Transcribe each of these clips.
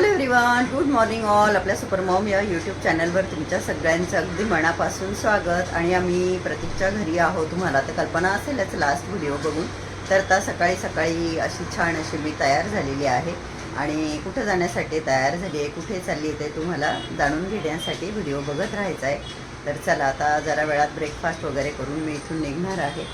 Hello everyone good morning all. आपल्या super mom या YouTube चॅनलवर तुमच्या सगळ्यांचं अगदी मनापासून स्वागत. आणि आम्ही प्रतीकच्या घरी आहोत. तुम्हाला तर कल्पना असेलच लास्ट व्हिडिओ बघून. तर आता सकाळी सकाळी अशी छान अशी मी तयार झालेली आहे. आणि कुठं जाण्यासाठी तयार झाली आहे कुठे चालली आहे ते तुम्हाला जाणून घेण्यासाठी व्हिडिओ बघत राहायचा आहे. तर चला आता जरा वेळात ब्रेकफास्ट वगैरे करून मी इथून निघणार आहे.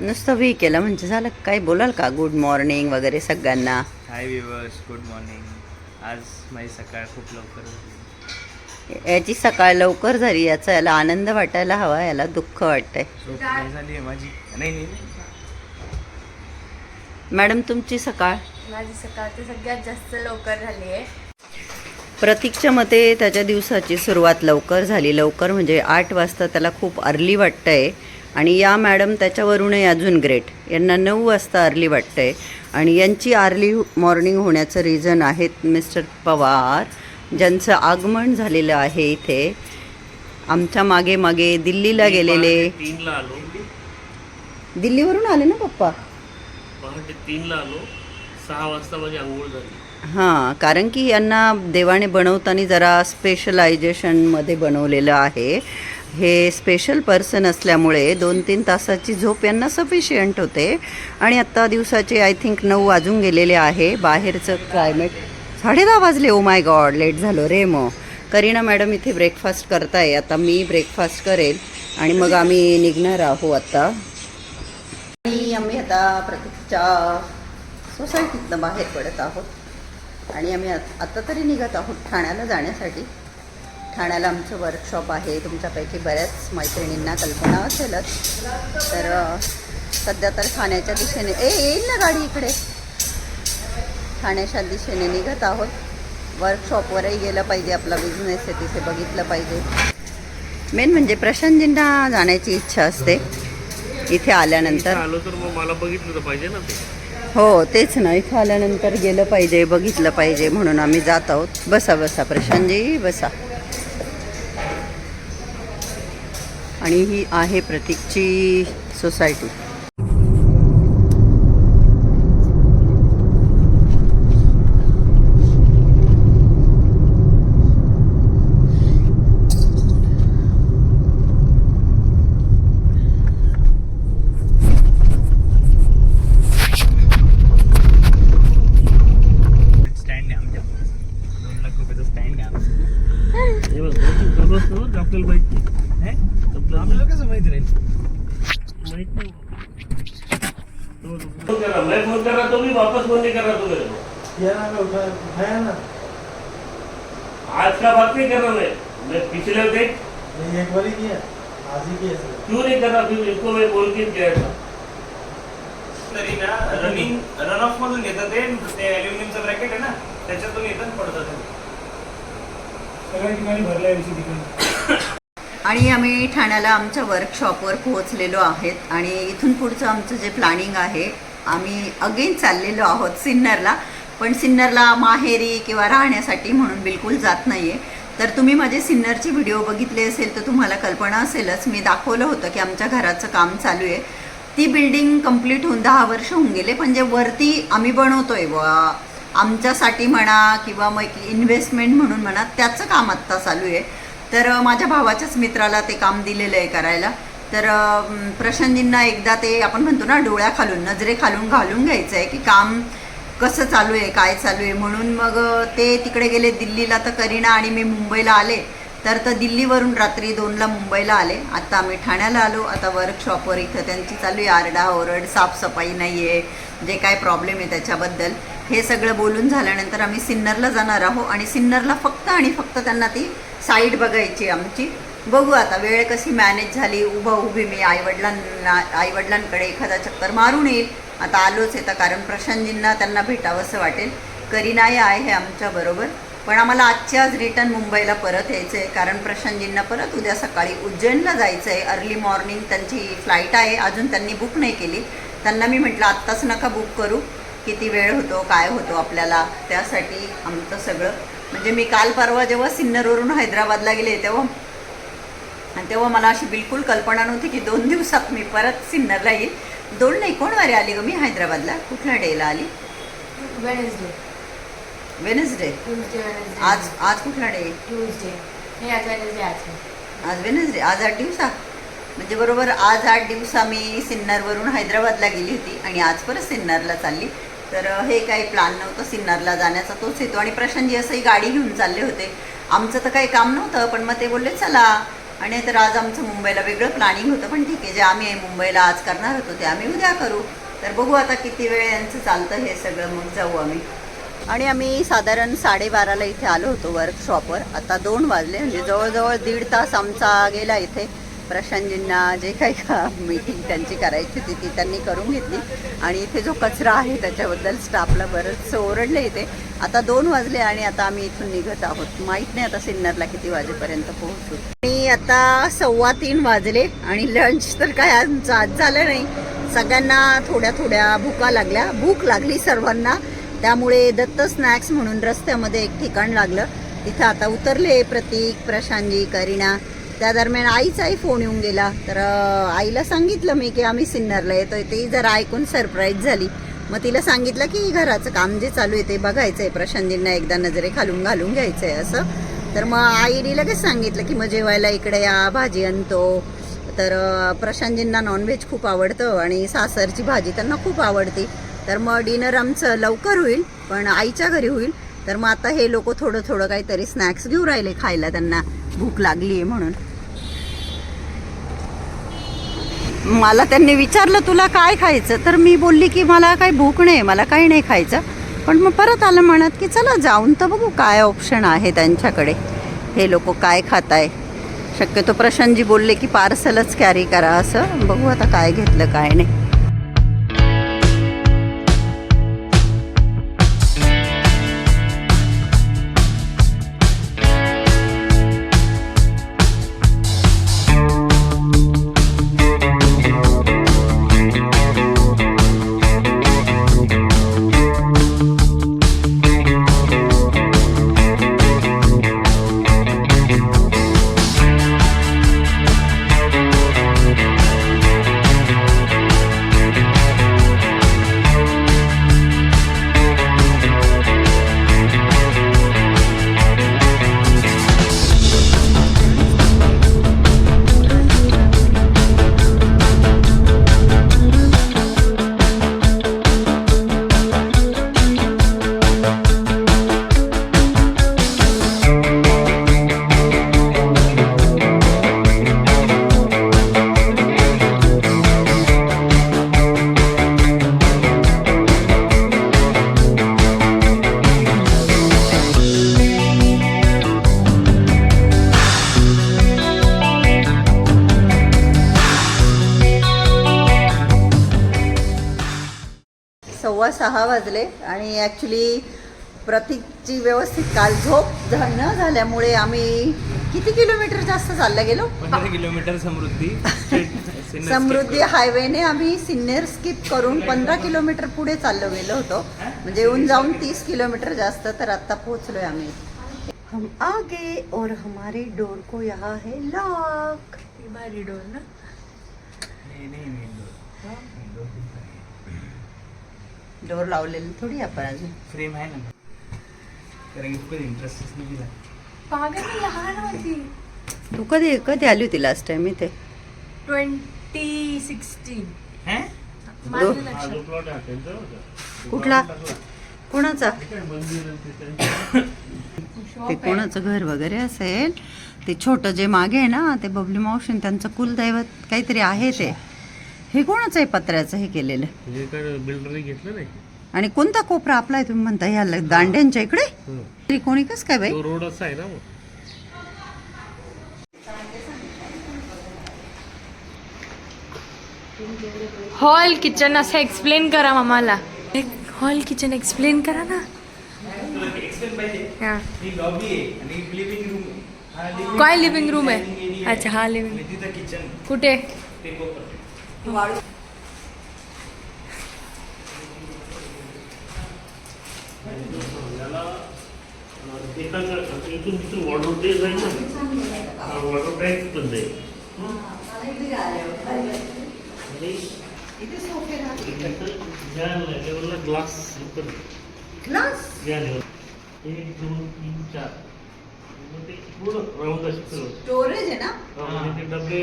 नुसतं वी केलं म्हणजे झालं काय? बोलाल का? गुड मॉर्निंग वगैरे सगळ्यांना. हाय विवर्स गुड मॉर्निंग आज माझी सकाळ खूप लवकर झाली याची सकाळ लवकर झाली याचा याला आनंद वाटायला हवा याला दुःख वाटतंय. झोप नाही झाली आहे माझी. नाही नाही नाही. मॅडम तुमची सकाळ? माझी सकाळ तर सगळ्यात जास्त लवकर झाली आहे. प्रतीकच्या मते त्याच्या दिवसाची सुरुवात लवकर झाली. लवकर म्हणजे आठ वाजता त्याला खूप अर्ली वाटतंय. आणि या मॅडम त्याच्यावरूनही अजून ग्रेट. यांना नऊ वाजता अर्ली वाटतंय. आणि यांची अर्ली मॉर्निंग होण्याचं रिझन आहेत मिस्टर पवार ज्यांचं आगमन झालेलं आहे इथे. आमच्या मागे मागे दिल्लीला गेलेले. दिल्लीवरून आले ना पप्पा? हां कारण की यांना देवाने बनवताना जरा स्पेशलायझेशनमध्ये बनवलेलं आहे. हे स्पेशल पर्सन असल्यामुळे दोन तीन तासाची झोप यांना सफिशियंट होते. आणि आत्ता दिवसाचे आय थिंक नऊ वाजून गेलेले आहे. बाहेरचं क्लायमेट साडे दहा वाजले. ओ माय गॉड लेट झालो रे मग करीना मॅडम इथे ब्रेकफास्ट करताय. आता मी ब्रेकफास्ट करेल. आणि मग आम्ही निघणार आहो आता. आणि आम्ही आता प्रतीकच्या सोसायटीतनं बाहेर पडत आहोत. आणि आम्ही आत्ता तरी निघत आहोत ठाण्याला जाण्यासाठी. ठाण्याला आमचं वर्कशॉप आहे. तुमच्यापैकी बऱ्याच मैत्रिणींना कल्पना असेलच. तर सध्या तर ठाण्याच्या दिशेने ए येईल ना गाडी इकडे. ठाण्याच्या दिशेने निघत आहोत. वर्कशॉपवरही गेलं पाहिजे. आपला बिझनेस आहे तिथे बघितलं पाहिजे. मेन म्हणजे प्रशांतजींना जाण्याची इच्छा असते. इथे आल्यानंतर. आलो तर मग मला बघितलं तर पाहिजे ना ते. हो तेच ना. इथं आल्यानंतर गेलं पाहिजे बघितलं पाहिजे म्हणून आम्ही जात आहोत. बसा बसा. प्रशांतजी बसा. आणि ही आहे प्रतीकची सोसायटी स्टँड आहे आमच्या दोन लाख रुपयाचं स्टँड आहे आमचं हे बघ बहुतेक दररोज तर आपल्याला माहिती हे? आपल्याला आपल्याला कसं माहिती राहील माहीत नाही तो- तो- फोन करा मैं फोन कर रहा तो भी वापस फोन नहीं कर रहा तू मेरे को आज का बात नहीं? कर रहा मैं मैं पिछले देख एक बार ही किया आज ही किया सर क्यों नहीं कर रहा फिर इसको मैं बोल के गया था तरी ना रनिंग रन ऑफ मधून येतं ते. ते अल्युमिनियमचं ब्रॅकेट आहे ना त्याच्यातून येतं आणि पडतं ते. सगळ्या ठिकाणी भरल्या दिवशी ठिकाणी आणि आम्ही ठाण्याला आमच्या वर्कशॉपवर पोहोचलेलो आहेत. आणि इथून पुढचं आमचं जे प्लॅनिंग आहे आम्ही अगेन चाललेलो आहोत सिन्नरला. पण सिन्नरला माहेरी किंवा राहण्यासाठी म्हणून बिलकुल जात नाही आहे तर तुम्ही माझे सिन्नरचे व्हिडिओ बघितले असेल तर तुम्हाला कल्पना असेलच. मी दाखवलं होतं की आमच्या घराचं काम चालू आहे. ती बिल्डिंग कंप्लीट होऊन दहा वर्ष होऊन गेले पण जे वरती आम्ही बनवतोय बुवा आमच्यासाठी म्हणा किंवा मग इन्व्हेस्टमेंट म्हणून म्हणा त्याचं काम आत्ता चालू आहे. तर माझ्या भावाच्याच मित्राला ते काम दिलेलं आहे करायला. तर प्रशांतजींना एकदा ते आपण म्हणतो ना डोळ्याखालून नजरेखालून घालून घ्यायचं आहे की काम कसं चालू आहे काय चालू आहे. म्हणून मग ते तिकडे गेले दिल्लीला तर करीना आणि मी मुंबईला आले. तर तर दिल्लीवरून रात्री दोनला मुंबईला आले. आता आम्ही ठाण्याला आलो. आता वर्कशॉपवर इथं त्यांची चालू आहे. आरडा ओरड साफसफाई नाही आहे जे काय प्रॉब्लेम आहे त्याच्याबद्दल हे सगळं बोलून झाल्यानंतर आम्ही सिन्नरला जाणार आहोत आणि सिन्नरला फक्त आणि फक्त त्यांना ती साईड बघायची आमची. बघू आता वेळ कशी मॅनेज झाली उभं उभी मी आईवडिलांना आईवडिलांकडे एखादा चक्कर मारून येईल. आता आलोच येतं कारण प्रशांतजींना त्यांना भेटावंसं वाटेल. करीनाही आहे आमच्याबरोबर पण आम्हाला आजच्या आज रिटर्न मुंबईला परत यायचं आहे कारण प्रशांतजींना परत उद्या सकाळी उज्जैनला जायचं आहे अर्ली मॉर्निंग त्यांची फ्लाईट आहे अजून त्यांनी बुक नाही केली. त्यांना मी म्हटलं आत्ताच नका बुक करू. किती वेळ होतो काय होतो आपल्याला? त्यासाठी आमचं सगळं. म्हणजे मी काल परवा जेव्हा सिन्नरवरून हैदराबादला गेले तेव्हा आणि तेव्हा मला अशी बिलकुल कल्पना नव्हती की दोन दिवसात मी परत सिन्नरला येईल. दोन नाही कोण वारी आली ग मी हैदराबादला? कुठल्या डेला आली? वेनेसडे वेनसडे आज आज कुठला डे ट्यूजडे आज वेनसडे आज वेनसडे आज आठ दिवसा म्हणजे बरोबर आज आठ दिवसा आम्ही सिन्नरवरून हैदराबादला गेली होती आणि आज परत सिन्नरला चालली. तर हे काही प्लॅन नव्हतं सिन्नरला जाण्याचा तोच हेतू. आणि प्रशांतजी असंही गाडी घेऊन चालले होते. आमचं तर काही काम नव्हतं पण मग ते बोलले चला. आणि तर आज आमचं मुंबईला वेगळं प्लॅनिंग होतं पण ठीक आहे जे आम्ही मुंबईला आज करणार होतो ते आम्ही उद्या करू. तर बघू आता किती वेळ यांचं चालतं हे सगळं मग जाऊ आम्ही. आणि आम्ही साधारण साडेबाराला इथे आलो होतो वर्कशॉपवर आता दोन वाजले म्हणजे जवळजवळ दीड तास आमचा गेला इथे. प्रशांतजींना जे काही का मीटिंग त्यांची करायची होती ती त्यांनी करून घेतली. आणि इथे जो कचरा आहे त्याच्याबद्दल स्टाफला बरंच ओरडले इथे. आता दोन वाजले आणि आता आम्ही इथून निघत आहोत. माहीत नाही आता सिन्नरला किती वाजेपर्यंत पोहोचू. आणि आता सव्वा तीन वाजले आणि लंच तर काय आमचं आज झालं नाही. सगळ्यांना थोड्या थोड्या भुका लागल्या. भूक लागली सर्वांना. त्यामुळे दत्त स्नॅक्स म्हणून रस्त्यामध्ये एक ठिकाण लागलं. तिथं आता उतरले प्रतीक प्रशांतजी करीना. त्या दरम्यान आईचाही फोन येऊन गेला. तर आईला सांगितलं मी की आम्ही सिन्नरला येतोय. ती जरा ऐकून सरप्राईज झाली. मग तिला सांगितलं की घराचं काम जे चालू आहे ते बघायचं आहे प्रशांतींना एकदा नजरे खालून घालून घ्यायचं आहे असं. तर मग आईने लगेच सांगितलं की मग जेवायला इकडे या भाजी आणतो. तर प्रशांतजींना नॉनव्हेज खूप आवडतं आणि सासरची भाजी त्यांना खूप आवडते. तर मग डिनर आमचं लवकर होईल पण आईच्या घरी होईल. तर मग आता हे लोक थोडं थोडं काहीतरी स्नॅक्स घेऊन राहिले खायला त्यांना. भूक लागली आहे म्हणून. मला त्यांनी विचारलं तुला काय खायचं? तर मी बोलली की मला काही भूक नाही मला काही नाही खायचं. पण मग परत आलं म्हणत की चला जाऊन तर बघू काय ऑप्शन आहे त्यांच्याकडे. हे लोक काय खात आहे शक्यतो प्रशांतजी बोलले की पार्सलच कॅरी करा असं. बघू आता काय घेतलं काय नाही. सहा वाजले आणि ॲक्च्युली प्रतीकची व्यवस्थित काल झोप न झाल्यामुळे आम्ही किती किलोमीटर जास्त चाललं गेलो? किलोमीटर समृद्धी समृद्धी हायवेने आम्ही सिन्नर स्किप करून पंधरा किलोमीटर पुढे चाललो गेलो होतो. म्हणजे येऊन जाऊन तीस किलोमीटर जास्त तर आता पोहोचलोय आम्ही. हम आगे और हमारे डोर को यहाँ है लॉक ही भारी डोल ना? नाही, नाही, नाही, दोन. डोर लावलेली थोडी आपण अजून. फ्रेम आहे ना. कारण की खूप इंटरेस्ट नाही दिला पागल मी लहान होती. तू कधी कधी आली होती लास्ट टाइम इथे? ट्वेंटी सिक्स्टीन हैं? माझं होता. कुठला? कोणाचा? ते कोणाचं घर वगैरे असेल? ते छोटं जे मागे आहे ना ते बबली मावशीन त्यांचं कुलदैवत काहीतरी आहे ते. हे कोणाचं आहे पत्र्याचं हे केलेलं? हे काय बिल्डरने घेतलं नाही आणि कोणता कोपरा आपला आहे तुम्ही म्हणता ह्या ल- दांड्यांच्या इकडे? हं. त्रिकोणी कस काय बाई? तो रोड असा आहे ना मग. हॉल किचन असं एक्सप्लेन करा आम्हाला हॉल किचन एक्सप्लेन करा ना. हा. ही. हा काय लिव्हिंग रूम आहे? अच्छा हा लिव्हिंग कुठे? हा लेवलला ग्लास ग्लास? एक दोन तीन चार. स्टोरेज आहे ना?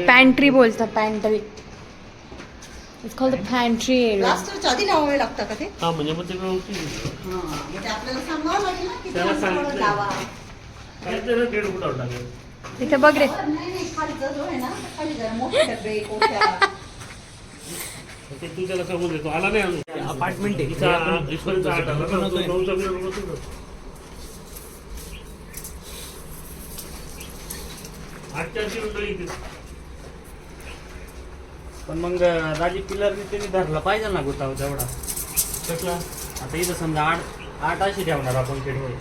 पॅन्ट्री बोलतात pantry it's called the pantry area प्लास्टरच्या आधी लावावे लागतं का ते? हा म्हणजे मग ते व्यवस्थित. हा, म्हणजे आपल्याला सांगावं लागेल ना किती त्याला सांगितलं. लावा. काय तर दीड फुटावर टाकेल इथे बघ रे. नाही नाही खालचा जो आहे ना खाली जरा मोठे डबे कोठ्या? ते तू त्याला सांगून देतो. आला नाही अजून. अपार्टमेंट आहे. इथं आपण इथपर्यंत आठ आला ना, तो नऊचा बिल बसू ना. आठ चारशे रुपये इथे. पण मग राजी पिलर त्यांनी धरला पाहिजे ना गोताव तेवढा. कसला आता इथं समजा आठ आठ अशी ठेवणार आपण खेळवर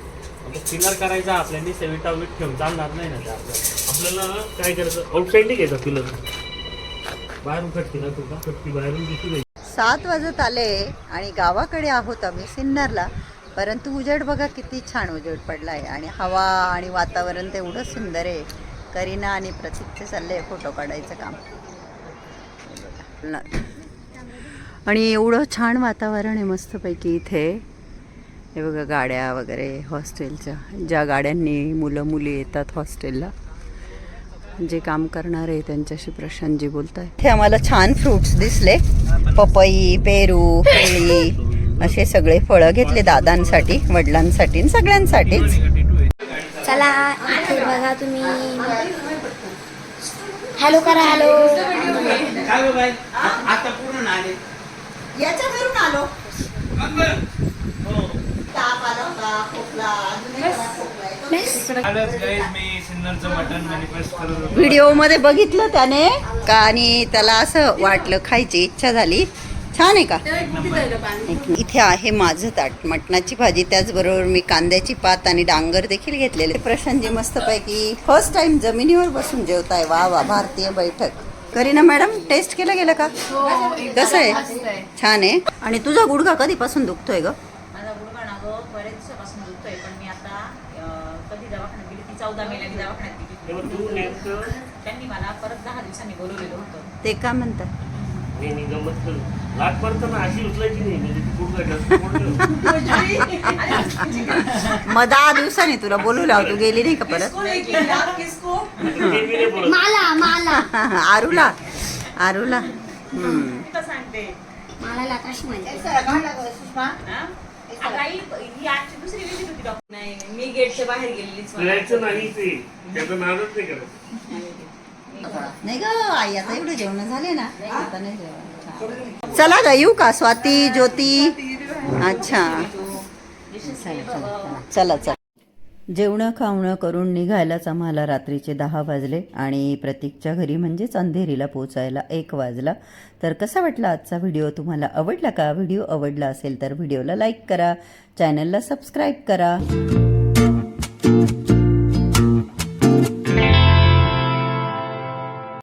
आता पिलर करायचा आपल्याने सेविटा वीट ठेवून चालणार नाही ना ते आपल्याला. आपल्याला काय करायचं? आउटसाईडने घ्यायचा पिलर बाहेरून खटकी ना तुला खटकी बाहेरून दिसू नाही सात वाजत आले आणि गावाकडे आहोत आम्ही सिन्नरला. परंतु उजेड बघा किती छान उजेड पडला आहे आणि हवा आणि वातावरण तेवढं सुंदर आहे. करीना आणि प्रतीकचे चालले फोटो काढायचं काम. आणि एवढं छान वातावरण आहे मस्तपैकी इथे. हे बघा गाड्या वगैरे हॉस्टेलच्या. ज्या गाड्यांनी मुलं मुली येतात हॉस्टेलला. जे काम करणार आहे त्यांच्याशी प्रशांतजी बोलत आहे हे आम्हाला छान फ्रुट्स दिसले. पपई पेरू केळी असे सगळे फळं घेतले दादांसाठी वडिलांसाठी आणि सगळ्यांसाठीच. चला बघा तुम्ही. हॅलो करा हॅलो. याच्या घरून आलो. ताप आला होता खोकला मॅनिफेस्ट करत होतो व्हिडिओमध्ये बघितलं त्याने का आणि त्याला असं वाटलं खायची इच्छा झाली. छान आहे का? इथे आहे माझं ताट. मटणाची भाजी त्याचबरोबर मी कांद्याची पात आणि डांगर देखील घेतलेले. प्रशांतजी मस्तपैकी फर्स्ट टाइम जमिनीवर बसून जेवताय. वा वा भारतीय बैठक. करीना मॅडम टेस्ट केलं गेलं का? कसं आहे? छान आहे. आणि तुझा गुडघा कधीपासून दुखतोय ग? ते का म्हणतात? नाही नाही गमत कर. लाट पडताना अशी उचलायची नाही म्हणजे ती कुठं. मग दहा दिवसांनी तुला बोलू लाव तू गेली नाही का परत? आरूला आरूला. नाही मी गेटच्या बाहेर ते. त्याचा नादच नाही करत नाही ग आई आता एवढे जेवण झाले ना आता नाही जेवण चला ग येऊ का? स्वाती ज्योती? अच्छा. चला चला. चला चला जेवणं खावणं करून निघायलाच आम्हाला रात्रीचे दहा वाजले आणि प्रतीकच्या घरी म्हणजेच अंधेरीला पोचायला एक वाजला. तर कसा वाटला आजचा व्हिडिओ? तुम्हाला आवडला का? व्हिडिओ आवडला असेल तर व्हिडिओला लाईक करा चॅनलला सबस्क्राईब करा.